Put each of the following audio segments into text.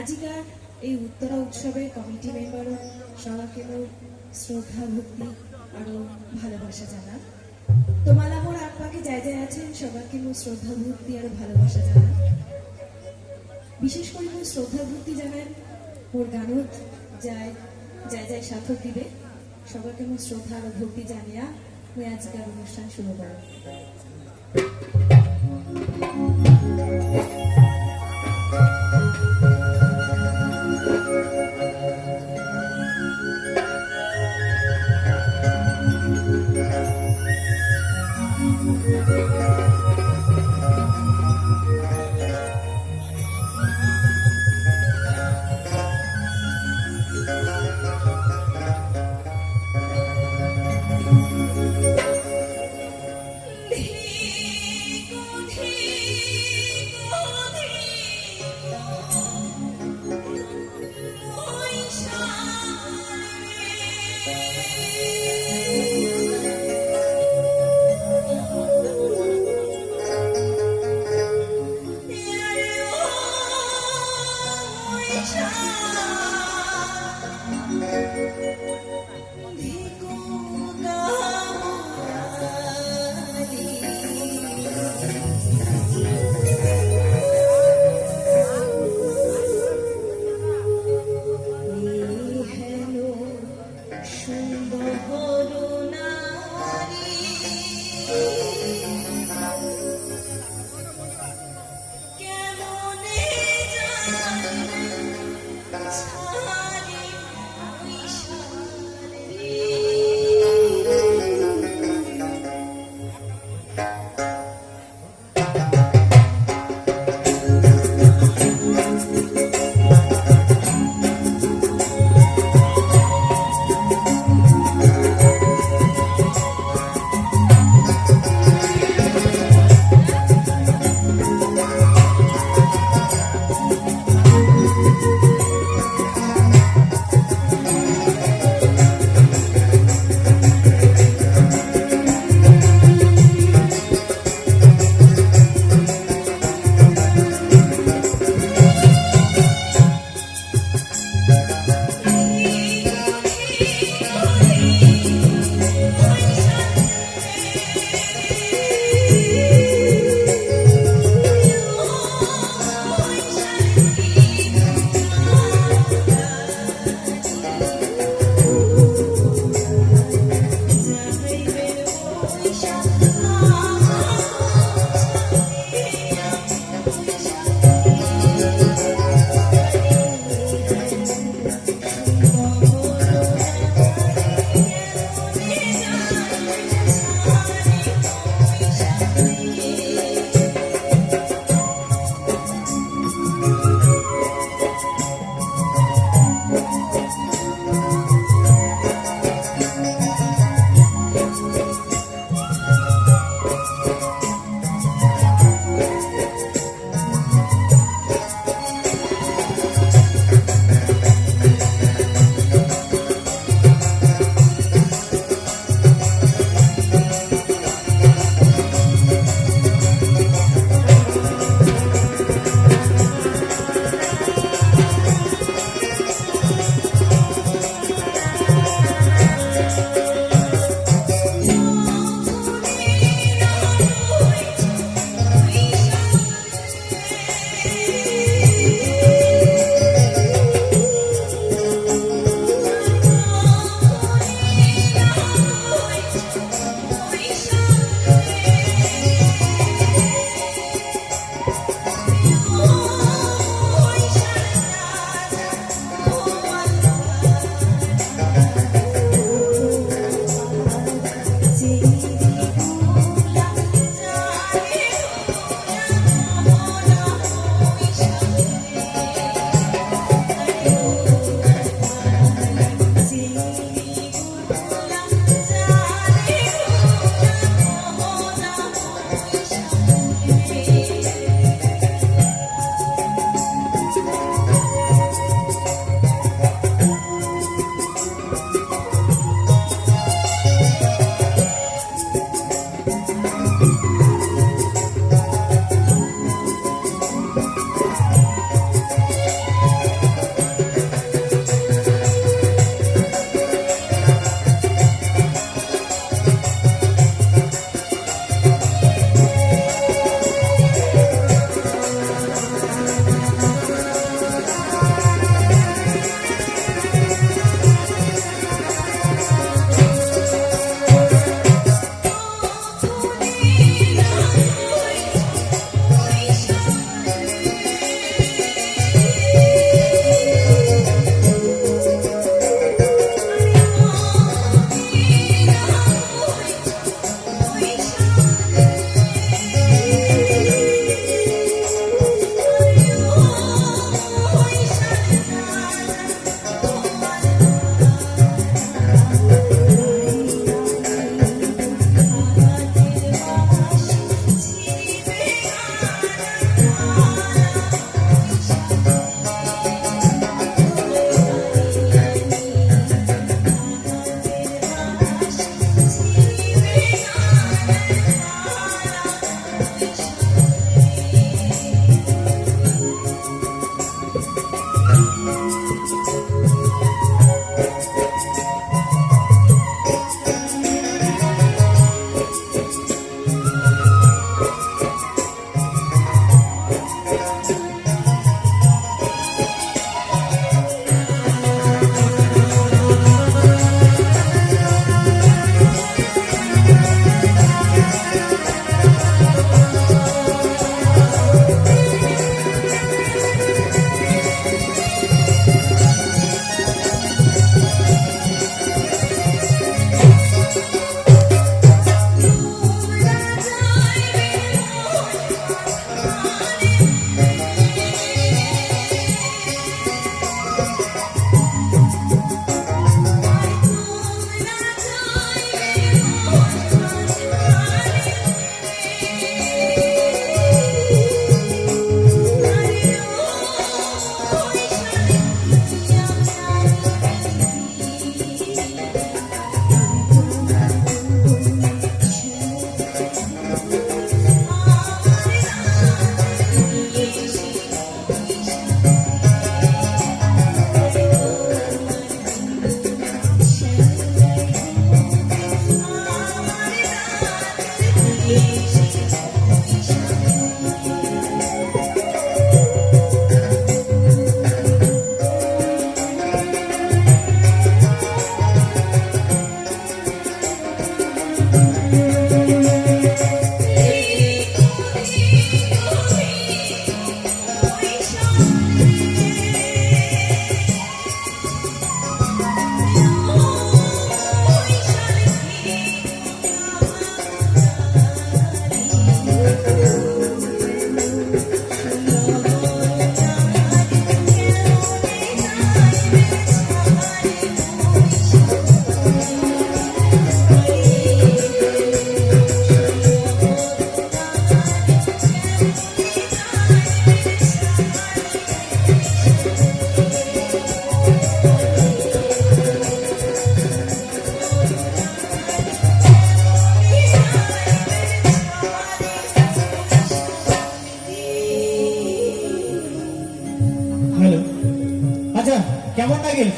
আজিকার এই উত্তরা উৎসবের কমিটি মেম্বার সবাইকে শ্রদ্ধা, ভক্তি আৰু ভালোবাসা জানান। তোমালা মোৰ আগপাকে যাই যাই আছেন সবাইকে মোৰ শ্রদ্ধা, ভক্তি আৰু ভালোবাসা জানান। বিশেষ করে মোৰ শ্রদ্ধা, ভক্তি জানান মোৰ গানত যায় যাই যাই সাৰ্থক দিবে। সবাইকে মোৰ শ্রদ্ধা আৰু ভক্তি জানিয়া মই আজিকার অনুষ্ঠান শুরু কৰোঁ Shine.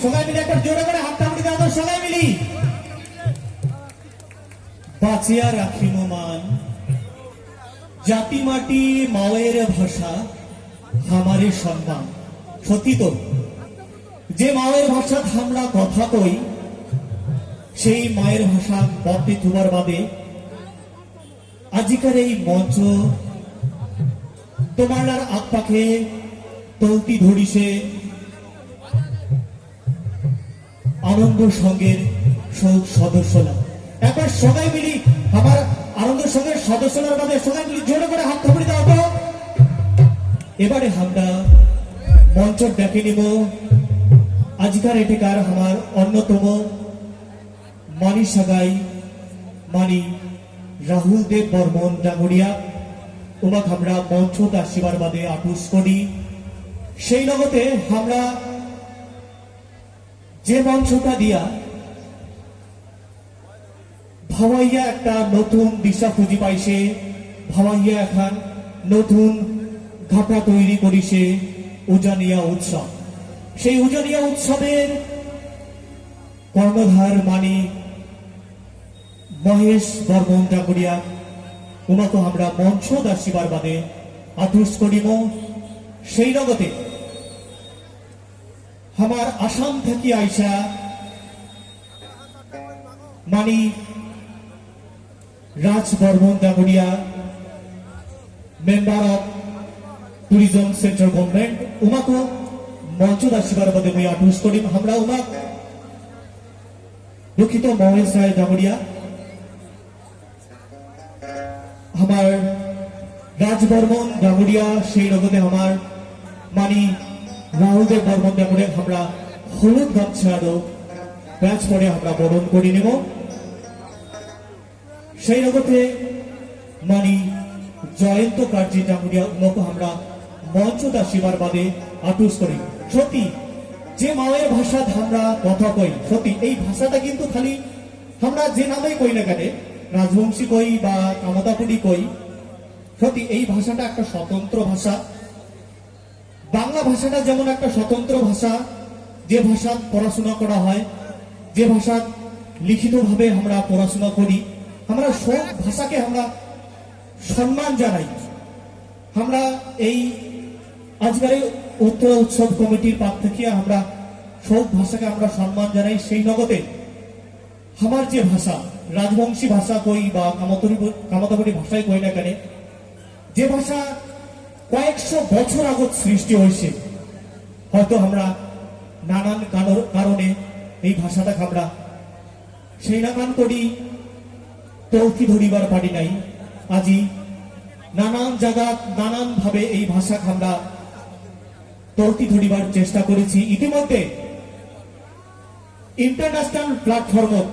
সবাই মিলে একটা জোরে করে হাত টামড়ি দাও সবাই মিলি। বাঁচিয়া রাখিব মান জাতি মাটি মাওয়ের ভাষা, আমারে সম্মান। সত্যি তো, যে মায়ের ভাষা আমরা কথা কই, সেই মায়ের ভাষা বর্তে তোমার বাদে আজিকার এই মঞ্চ, তোমার আর আত্মাকে তলতি ধরিছে। আনন্দ সঙ্গের সৌ- সদস্যরা। একবার সবাই মিলি আমার আনন্দ সঙ্গের সদস্যরা বাদে সবাই মিলি জোরে করে হাত থাপড়ি দাও তো। এবারে আমরা মঞ্চ ডেকে নিব। আজকার এটিকার আমার অন্যতম মানি সাগাই মানি রাহুল দেব বর্মন ডাঙরিয়া। উমাক আমরা মঞ্চ দাসিবার বাদে আটুস করি সেই লগতে আমরা যে মঞ্চটা দিয়া ভাবাইয়া একটা নতুন দিশা খুঁজি পাইছে ভাবাইয়া এখন নতুন ঘাটা তৈরি করিছে উজানিয়া উৎসব। সেই উজানিয়া উৎসবের কর্ণধার মানি মহেশ বর্মন ডাকুরিয়া উনাকে আমরা মঞ্চ দাসিবার বাদে আতুষ করিব সেই লগতে আমার আসাম থেকে আইসা মানি Raj Barman ডাকুরিয়া member of tourism central government উমাকে মঞ্চ দাসিবার বাদে মুই আতুষ করিম। আমরা উমাক দুঃখিত মহেশ রায় ডাকুরিয়া আমার রাজবর্মন ডাঙরিয়া, সেই লগতে আমার মানি রাহুলদেব বর্মন ডাঙরিয়া আমরা হলুদ গামছা আরও ব্যাচ পরে আমরা বরণ করে নেব। সেই লগতে মানি জয়ন্ত কার্জি ডাঙরিয়া উমকে আমরা মঞ্চ দাসিবার বাদে আটুস করি। সত্যি, যে মায়ের ভাষা আমরা কথা কই, সত্যি, এই ভাষাটা কিন্তু খালি আমরা যে নামে কই না কেন, রাজবংশী কই বা কামতাপুরি কই, সত্যি, এই ভাষাটা একটা স্বতন্ত্র ভাষা। বাংলা ভাষাটা যেমন একটা স্বতন্ত্র ভাষা, যে ভাষা পড়াশোনা করা হয়, যে ভাষা লিখিতভাবে আমরা পড়াশোনা করি, আমরা সব ভাষাকে আমরা সম্মান জানাই। আমরা এই আজকের উত্তর উৎসব কমিটির পাক থেকে আমরা সব ভাষাকে আমরা সম্মান জানাই। সেই নগদে আমার যে ভাষা, রাজবংশী ভাষা কই বা কামতরি কামতাবলী ভাষায় কই না কেন, যে ভাষা কয়েকশো বছর আগত সৃষ্টি হয়েছে। হয়তো আমরা নানান কারণে এই ভাষাটাকে আমরা সেই নানান করি, তৌকি ধরিবার পারি নাই। আজি নানান জায়গা নানান ভাবে এই ভাষাকে আমরা তৌকি ধরিবার চেষ্টা করেছি। ইতিমধ্যে ইন্টারন্যাশনাল প্ল্যাটফর্মত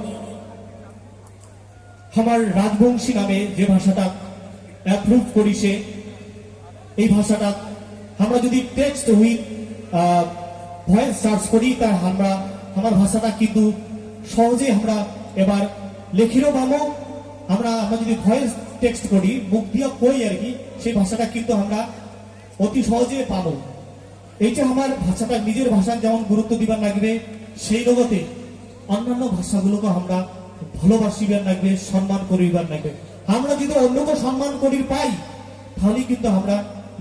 আমার রাজবংশী নামে যে ভাষাটা অ্যাপ্রুভ করিছে এই ভাষাটা আমরা যদি টেক্সট উইথ ভয়েস সার্চ করি, তা আমরা, আমার ভাষাটা কিন্তু সহজে আমরা এবার লেখিরও পাবো আমরা আমরা যদি ভয়েস টেক্সট করি, মুখ দিয়ে কই আর কি, সেই ভাষাটা কিন্তু আমরা অতি সহজে পাবো। এইটা আমার ভাষাটা, নিজের ভাষা যেমন গুরুত্ব দিবার লাগবে, সেই লগতে অন্যান্য ভাষাগুলোকে আমরা ভালোবাসিবার লাগবে, সম্মান করিবার লাগবে। আমরা যদি অন্যকে সম্মান করি পাই তাহলে কিন্তু আমরা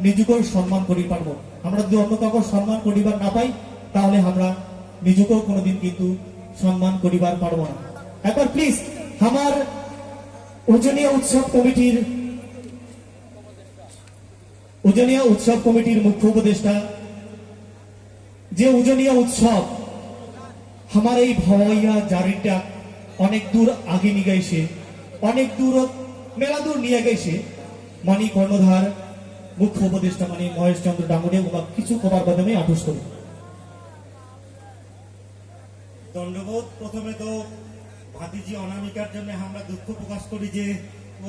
নিজেকেও সম্মান করি পারব। আমরা যদি অন্য কাউকে সম্মান করিবার না পাই, তাহলে আমরা নিজেকেও কোনোদিন কিন্তু সম্মান করিবার পারব না। একবার প্লিজ আমার ওজনীয় উৎসব কমিটির উজনিয়া উৎসব কমিটির মুখ্য উপদেষ্টা, যে উজনিয়া উৎসব আমার এই ভবাইয়া জারিটা অনেক দূর আগে নিয়ে গেছে, অনেক দূর, মেলা দূর নিয়ে গেছে মানি কর্ণধার মুখ্য উপদেষ্টা মানে মহেশ চন্দ্র ডাঙ্গুরে বা কিছু বাদে আমি আটুস করি। দণ্ডবোধ প্রথমে তো ভাতিজি অনামিকার জন্য আমরা দুঃখ প্রকাশ করি যে